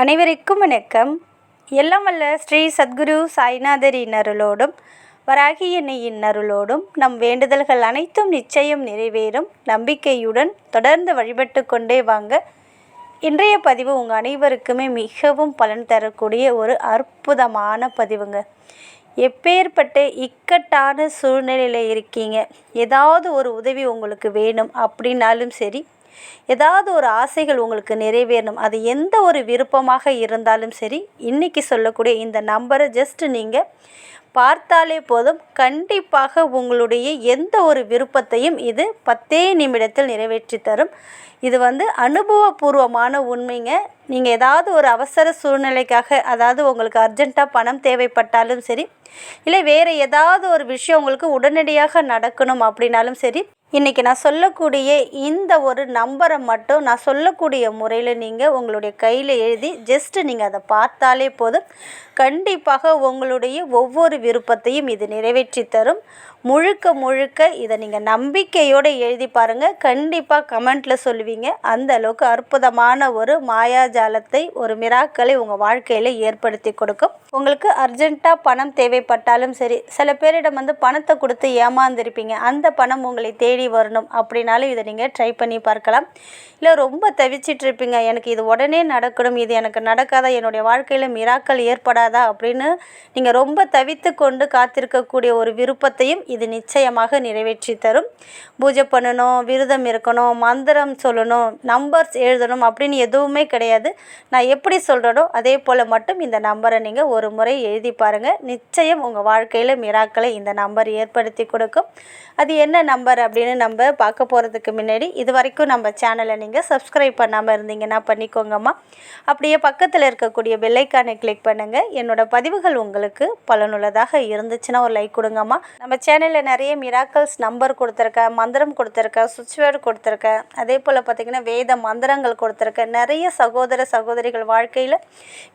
அனைவருக்கும் வணக்கம். எல்லாம் வல்ல ஸ்ரீ சத்குரு சாய்நாதரின் அருளோடும் வராகி எண்ணெயின் அருளோடும் நம் வேண்டுதல்கள் அனைத்தும் நிச்சயம் நிறைவேறும். நம்பிக்கையுடன் தொடர்ந்து வழிபட்டு கொண்டே வாங்க. இன்றைய பதிவு உங்கள் அனைவருக்குமே மிகவும் பலன் தரக்கூடிய ஒரு அற்புதமான பதிவுங்க. எப்பேற்பட்ட இக்கட்டான சூழ்நிலையில் இருக்கீங்க? ஏதாவது ஒரு உதவி உங்களுக்கு வேணும் அப்படின்னாலும் சரி ஏதாவது ஒரு ஆசைகள் உங்களுக்கு நிறைவேறணும். அது எந்த ஒரு விருப்பமாக இருந்தாலும் சரி இன்றைக்கி சொல்லக்கூடிய இந்த நம்பரை ஜஸ்ட் நீங்கள் பார்த்தாலே போதும். கண்டிப்பாக உங்களுடைய எந்த ஒரு விருப்பத்தையும் இது பத்தே நிமிடத்தில் நிறைவேற்றி தரும். இது வந்து அனுபவபூர்வமான உண்மைங்க. நீங்கள் ஏதாவது ஒரு அவசர சூழ்நிலைக்காக அதாவது உங்களுக்கு அர்ஜெண்ட்டாக பணம் தேவைப்பட்டாலும் சரி இல்லை வேறு ஏதாவது ஒரு விஷயம் உங்களுக்கு உடனடியாக நடக்கணும் அப்படின்னாலும் சரி இன்றைக்கி நான் சொல்லக்கூடிய இந்த ஒரு நம்பரை மட்டும் நான் சொல்லக்கூடிய முறையில் நீங்கள் உங்களுடைய கையில் எழுதி ஜஸ்ட்டு நீங்கள் அதை பார்த்தாலே போதும். கண்டிப்பாக உங்களுடைய ஒவ்வொரு விருப்பத்தையும் இது நிறைவேற்றி தரும். முழுக்க முழுக்க இதை நீங்கள் நம்பிக்கையோடு எழுதி பாருங்கள் கண்டிப்பாக கமெண்ட்டில் சொல்லுவீங்க. அந்த அளவுக்கு அற்புதமான ஒரு மாயாஜாலத்தை ஒரு மிராக்களை உங்கள் வாழ்க்கையில் ஏற்படுத்தி கொடுக்கும். உங்களுக்கு அர்ஜென்ட்டாக பணம் தேவைப்பட்டாலும் சரி சில பேரிடம் வந்து பணத்தை கொடுத்து ஏமாந்துருப்பீங்க. அந்த பணம் உங்களை தேடி வரணும் அப்படின்னாலும் இதை நீங்கள் ட்ரை பண்ணி பார்க்கலாம். இல்லை ரொம்ப தவிச்சிட்டு இருப்பீங்க. எனக்கு இது உடனே நடக்கணும் இது எனக்கு நடக்காதா என்னுடைய வாழ்க்கையில் மிராக்கள் ஏற்படாதா அப்படின்னு நீங்கள் ரொம்ப தவித்து கொண்டு காத்திருக்கக்கூடிய ஒரு விருப்பத்தையும் இது நிச்சயமாக நிறைவேற்றி தரும். பூஜை பண்ணணும் விரதம் இருக்கணும் மந்திரம் சொல்லணும் நம்பர்ஸ் எழுதணும் அப்படின்னு எதுவுமே கிடையாது. நான் எப்படி சொல்கிறனோ அதே போல் மட்டும் இந்த நம்பரை நீங்கள் ஒரு முறை எழுதி பாருங்கள் நிச்சயம் உங்கள் வாழ்க்கையில் மிராக்களை இந்த நம்பர் ஏற்படுத்தி கொடுக்கும். அது என்ன நம்பர் அப்படின்னு நம்ம பார்க்க போகிறதுக்கு முன்னாடி இது வரைக்கும் நம்ம சேனலை நீங்கள் சப்ஸ்கிரைப் பண்ணாமல் இருந்தீங்கன்னா பண்ணிக்கோங்கம்மா. அப்படியே பக்கத்தில் இருக்கக்கூடிய பெல்லைக்கானை கிளிக் பண்ணுங்கள் என்னோடய பதிவுகள் உங்களுக்கு பலனுள்ளதாக இருந்துச்சுன்னா ஒரு லைக் கொடுங்கம்மா. நம்ம சேனல் சேனலில் நிறைய மிராக்கல்ஸ் நம்பர் கொடுத்துருக்கேன் மந்திரம் கொடுத்துருக்கேன் சுவிட்ச் வேர்டு கொடுத்துருக்கேன் அதே போல் பார்த்திங்கன்னா வேத மந்திரங்கள் கொடுத்துருக்கேன் நிறைய சகோதர சகோதரிகள் வாழ்க்கையில்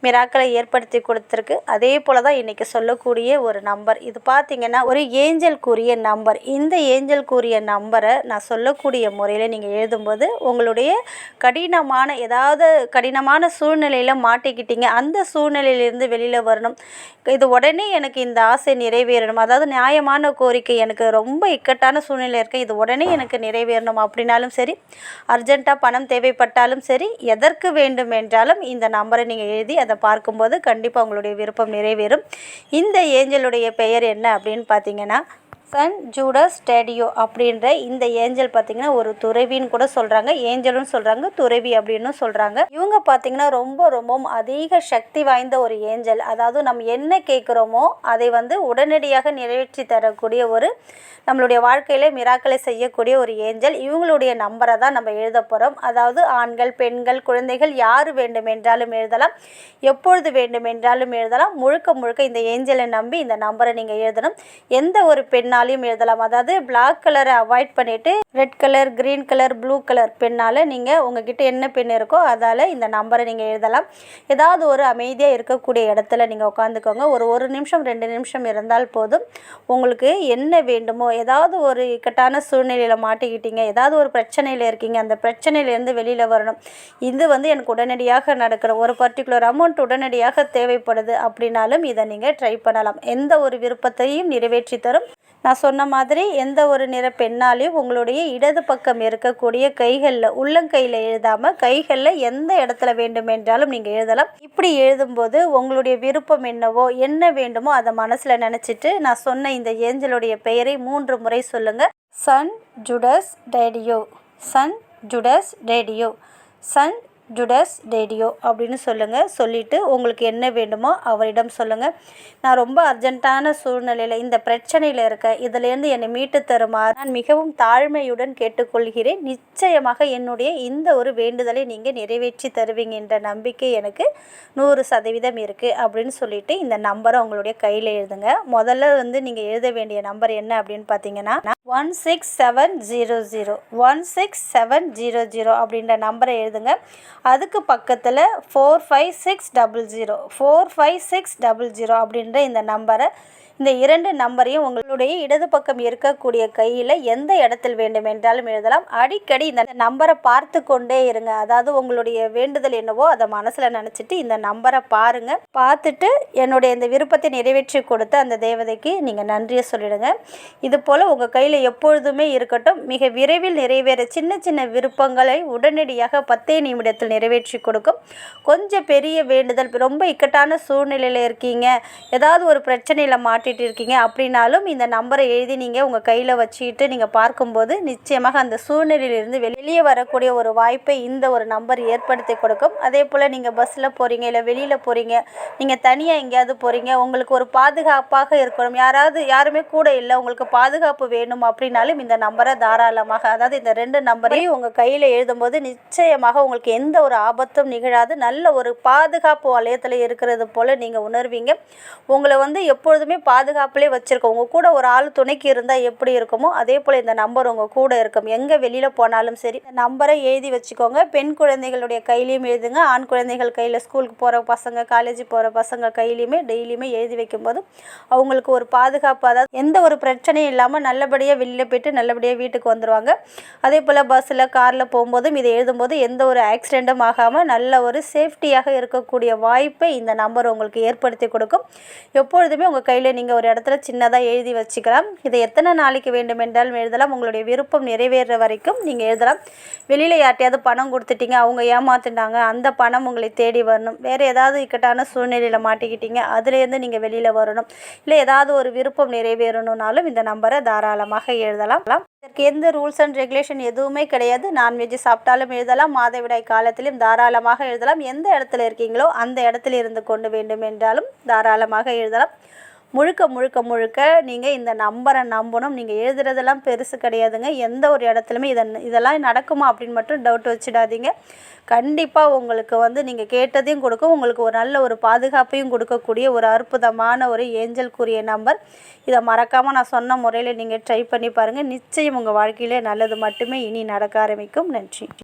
மிராக்களை ஏற்படுத்தி கொடுத்துருக்கு. அதே போல் தான் இன்றைக்கி சொல்லக்கூடிய ஒரு நம்பர் இது பார்த்திங்கன்னா ஒரு ஏஞ்சல் கூறிய நம்பர் இந்த ஏஞ்சல் கூறிய நம்பரை நான் சொல்லக்கூடிய முறையில் நீங்கள் எழுதும்போது உங்களுடைய கடினமான ஏதாவது கடினமான சூழ்நிலையில் மாட்டிக்கிட்டீங்க. அந்த சூழ்நிலையிலேருந்து வெளியில் வரணும். இது உடனே எனக்கு இந்த ஆசை நிறைவேறணும். அதாவது நியாயமான கோரிக்கை எனக்கு ரொம்ப இக்கட்டான சூழ்நிலை இருக்குது இது உடனே எனக்கு நிறைவேறணும் அப்படின்னாலும் சரி அர்ஜெண்ட்டாக பணம் தேவைப்பட்டாலும் சரி எதற்கு வேண்டும் என்றாலும் இந்த நம்பரை நீங்கள் எழுதி அதை பார்க்கும்போது கண்டிப்பாக உங்களுடைய விருப்பம் நிறைவேறும். இந்த ஏஞ்சலுடைய பெயர் என்ன அப்படின்னு பார்த்தீங்கன்னா சன் ஜூடஸ் ஸ்டேடியோ அப்படின்ற இந்த ஏஞ்சல் பார்த்தீங்கன்னா ஒரு துறவின்னு கூட சொல்கிறாங்க ஏஞ்சலும் சொல்கிறாங்க துறவி அப்படின்னு சொல்கிறாங்க இவங்க பார்த்தீங்கன்னா ரொம்ப ரொம்பவும் அதிக சக்தி வாய்ந்த ஒரு ஏஞ்சல். அதாவது நம்ம என்ன கேட்குறோமோ அதை வந்து உடனடியாக நிறைவேற்றி தரக்கூடிய ஒரு நம்மளுடைய வாழ்க்கையில் மிராக்களை செய்யக்கூடிய ஒரு ஏஞ்சல். இவங்களுடைய நம்பரை தான் நம்ம எழுத போகிறோம் அதாவது ஆண்கள் பெண்கள் குழந்தைகள் யார் வேண்டுமென்றாலும் எழுதலாம். எப்பொழுது வேண்டுமென்றாலும் எழுதலாம். முழுக்க முழுக்க இந்த ஏஞ்சலை நம்பி இந்த நம்பரை நீங்கள் எழுதணும். எந்த ஒரு பெண்ணாக பென்னாலையும் எழுதலாம். அதாவது பிளாக் கலரை அவாய்ட் பண்ணிவிட்டு red colour green colour blue colour பென்னால் நீங்கள் உங்ககிட்ட என்ன பெண் இருக்கோ அதால் இந்த நம்பரை நீங்கள் எழுதலாம். ஏதாவது ஒரு அமைதியாக இருக்கக்கூடிய இடத்துல நீங்கள் உட்காந்துக்கோங்க ஒரு ஒரு நிமிஷம் ரெண்டு நிமிஷம் இருந்தால் போதும். உங்களுக்கு என்ன வேண்டுமோ ஏதாவது ஒரு இக்கட்டான சூழ்நிலையில் மாட்டிக்கிட்டீங்க ஏதாவது ஒரு பிரச்சனையில் இருக்கீங்க அந்த பிரச்சனையிலேருந்து வெளியில் வரணும். இது வந்து எனக்கு உடனடியாக நடக்கிற ஒரு பர்டிகுலர் அமௌண்ட் உடனடியாக தேவைப்படுது அப்படின்னாலும் இதை நீங்கள் ட்ரை பண்ணலாம். எந்த ஒரு விருப்பத்தையும் நிறைவேற்றி தரும். நான் சொன்ன மாதிரி எந்த ஒரு நிற பெண்ணாலையும் உங்களுடைய இடது பக்கம் இருக்கக்கூடிய கைகளில் உள்ளங்கையில் எழுதாமல் கைகளில் எந்த இடத்துல வேண்டுமென்றாலும் நீங்கள் எழுதலாம். இப்படி எழுதும்போது உங்களுடைய விருப்பம் என்னவோ என்ன வேண்டுமோ அதை மனசில் நினச்சிட்டு நான் சொன்ன இந்த ஏஞ்சலுடைய பெயரை மூன்று முறை சொல்லுங்கள் Sun ஜுடஸ் radio. Sun ஜுடஸ் radio. Sun ஜுடஸ் radio அப்படின்னு சொல்லுங்கள் சொல்லிவிட்டு உங்களுக்கு என்ன வேண்டுமோ அவரிடம் சொல்லுங்கள் நான் ரொம்ப அர்ஜென்ட்டான சூழ்நிலையில் இந்த பிரச்சனையில் இருக்கேன் இதிலேருந்து என்னை மீட்டு தருமாறு நான் மிகவும் தாழ்மையுடன் கேட்டுக்கொள்கிறேன். நிச்சயமாக என்னுடைய இந்த ஒரு வேண்டுதலை நீங்கள் நிறைவேற்றி தருவீங்க என்ற நம்பிக்கை எனக்கு நூறு சதவீதம் இருக்குது அப்படின்னு சொல்லிட்டு இந்த நம்பரை உங்களுடைய கையில் எழுதுங்க. முதல்ல வந்து நீங்கள் எழுத வேண்டிய நம்பர் என்ன அப்படின்னு பார்த்தீங்கன்னா one six seven zero zero one six seven zero zero அப்படின்ற நம்பரை எழுதுங்க. அதுக்கு பக்கத்தில் four five six double zero four five six double zero அப்படின்ற இந்த நம்பரை இந்த இரண்டு நம்பரையும் உங்களுடைய இடது பக்கம் இருக்கக்கூடிய கையில் எந்த இடத்தில் வேண்டுமென்றாலும் எழுதலாம். அடிக்கடி இந்த நம்பரை பார்த்து கொண்டே இருங்க. அதாவது உங்களுடைய வேண்டுதல் என்னவோ அதை மனசில் நினச்சிட்டு இந்த நம்பரை பாருங்கள் பார்த்துட்டு என்னுடைய இந்த விருப்பத்தை நிறைவேற்றி கொடுத்த அந்த தேவதைக்கு நீங்கள் நன்றியை சொல்லிடுங்க. இது போல் உங்கள் கையில் எப்பொழுதுமே இருக்கட்டும். மிக விரைவில் நிறைவேற சின்ன சின்ன விருப்பங்களை உடனடியாக பத்தே நிமிடத்தில் நிறைவேற்றி கொடுக்கும். கொஞ்சம் பெரிய வேண்டுதல் ரொம்ப இக்கட்டான சூழ்நிலையில் இருக்கீங்க. ஏதாவது ஒரு பிரச்சனையில் மாட்டிகிட்டு இருக்கீங்க அப்படின்னாலும் இந்த நம்பரை எழுதி நீங்கள் உங்கள் கையில் வச்சுக்கிட்டு நீங்கள் பார்க்கும்போது நிச்சயமாக அந்த சூழ்நிலையிலிருந்து வெளியே வரக்கூடிய ஒரு வாய்ப்பை இந்த ஒரு நம்பர் ஏற்படுத்தி கொடுக்கும். அதே போல் நீங்கள் பஸ்ஸில் போகிறீங்க இல்லை வெளியில் போகிறீங்க நீங்கள் தனியாக எங்கேயாவது போகிறீங்க உங்களுக்கு ஒரு பாதுகாப்பாக இருக்கணும். யாராவது யாருமே கூட இல்லை உங்களுக்கு பாதுகாப்பு வேணும் அப்படின்னாலும் இந்த நம்பரை தாராளமாக அதாவது இந்த ரெண்டு நம்பரையும் உங்கள் கையில் எழுதும்போது நிச்சயமாக உங்களுக்கு எந்த ஒரு ஆபத்தும் நிகழாது. நல்ல ஒரு பாதுகாப்பு வலயத்தில் இருக்கிறது போல் நீங்கள் உணர்வீங்க. உங்களை வந்து எப்பொழுதுமே பாதுகாப்புலேயே வச்சுருக்கோம் உங்கள் கூட ஒரு ஆள் துணைக்கு இருந்தால் எப்படி இருக்குமோ அதே போல் இந்த நம்பர் உங்கள் கூட இருக்கும். எங்கே வெளியில் போனாலும் சரி. இந்த நம்பரை எழுதி வச்சுக்கோங்க. பெண் குழந்தைகளுடைய கையிலையும் எழுதுங்க. ஆண் குழந்தைகள் கையில் ஸ்கூலுக்கு போகிற பசங்க காலேஜ் போகிற பசங்க கையிலையுமே டெய்லியுமே எழுதி வைக்கும்போது அவங்களுக்கு ஒரு பாதுகாப்பு அதாவது எந்த ஒரு பிரச்சனையும் இல்லாமல் நல்லபடியாக வெளியில் போயிட்டு நல்லபடியாக வீட்டுக்கு வந்துடுவாங்க அதே போல் பஸ்ஸில் காரில் போகும்போதும் இதை எழுதும்போது எந்த ஒரு ஆக்சிடென்ட் ஆகாமல் நல்ல ஒரு சேஃப்டியாக இருக்கக்கூடிய வாய்ப்பை இந்த நம்பர் உங்களுக்கு ஏற்படுத்தி கொடுக்கும். எப்பொழுதுமே உங்கள் கையில் நீங்கள் ஒரு இடத்துல சின்னதாக எழுதி வச்சுக்கலாம். இதை எத்தனை நாளைக்கு வேண்டுமென்றாலும் எழுதலாம். உங்களுடைய விருப்பம் நிறைவேற வரைக்கும் நீங்கள் எழுதலாம். வெளியில் யார்ட்டையாவது பணம் கொடுத்துட்டீங்க அவங்க ஏமாத்துட்டாங்க அந்த பணம் உங்களை தேடி வரணும். வேறு ஏதாவது இக்கட்டான சூழ்நிலையில் மாட்டிக்கிட்டீங்க அதுலேருந்து நீங்கள் வெளியில் வரணும். இல்லை ஏதாவது ஒரு விருப்பம் நிறைவேறணும்னாலும் இந்த நம்பரை தாராளமாக எழுதலாம். இதற்கு எந்த ரூல்ஸ் அண்ட் ரெகுலேஷன் எதுவுமே கிடையாது. நான்வெஜ் சாப்பிட்டாலும் எழுதலாம். மாதவிடாய் காலத்திலும் தாராளமாக எழுதலாம். எந்த இடத்துல இருக்கீங்களோ அந்த இடத்துல இருந்து கொண்டு வேண்டும் என்றாலும் தாராளமாக எழுதலாம். முழுக்க முழுக்க முழுக்க நீங்கள் இந்த நம்பரை நம்பணும். நீங்கள் எழுதுறதெல்லாம் பெருசு கிடையாதுங்க. எந்த ஒரு இடத்துலையுமே இதை இதெல்லாம் நடக்குமா அப்படின்னு மட்டும் டவுட் வச்சிடாதீங்க. கண்டிப்பாக உங்களுக்கு வந்து நீங்கள் கேட்டதையும் கொடுக்கும். உங்களுக்கு ஒரு நல்ல ஒரு பாதுகாப்பையும் கொடுக்கக்கூடிய ஒரு அற்புதமான ஒரு ஏஞ்சல்குரிய நம்பர். இதை மறக்காமல் நான் சொன்ன முறையில் நீங்கள் ட்ரை பண்ணி பாருங்கள் நிச்சயம் உங்கள் வாழ்க்கையிலே நல்லது மட்டுமே இனி நடக்க ஆரம்பிக்கும். நன்றி.